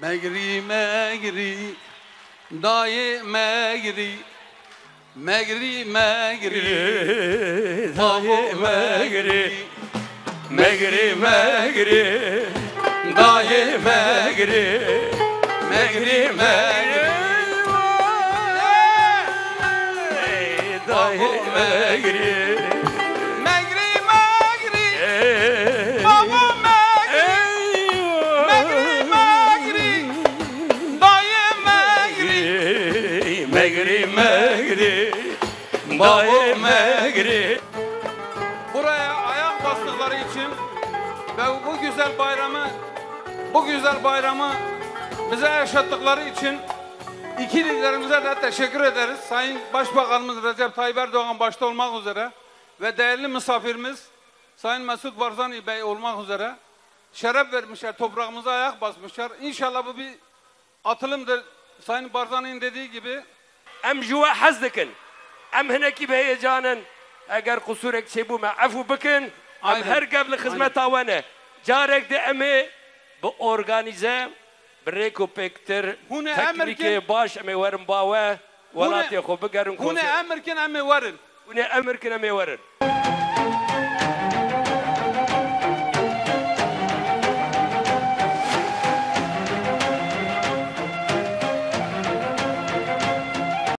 Megri megri dayı megri Megri megri dayı megri Megri megri dayı megri Megri megri. Dayı megri. Megri Megri Dayı megri Buraya ayak bastıkları için ve bu güzel bayramı bu güzel bayramı bize yaşattıkları için iki liderimize de teşekkür ederiz. Sayın Başbakanımız Recep Tayyip Erdoğan başta olmak üzere ve değerli misafirimiz Sayın Mesut Barzani Bey olmak üzere şeref vermişler, toprağımıza ayak basmışlar. İnşallah bu bir atılımdır. Sayın Barzani'nin dediği gibi أم جوا حز دکن ام هنکی به هیجانن اگر قصورك چبو ما عفو بکن أم. هر قبل خدمت آوانه. جارك ده امه به ارگانیزه پکتر Hune تکنیک emerken- باش امه ورم باوه. ولاتي خو بگرن bu ne کنسر emirken emmi varın. ونه أمر کنه امه ورن.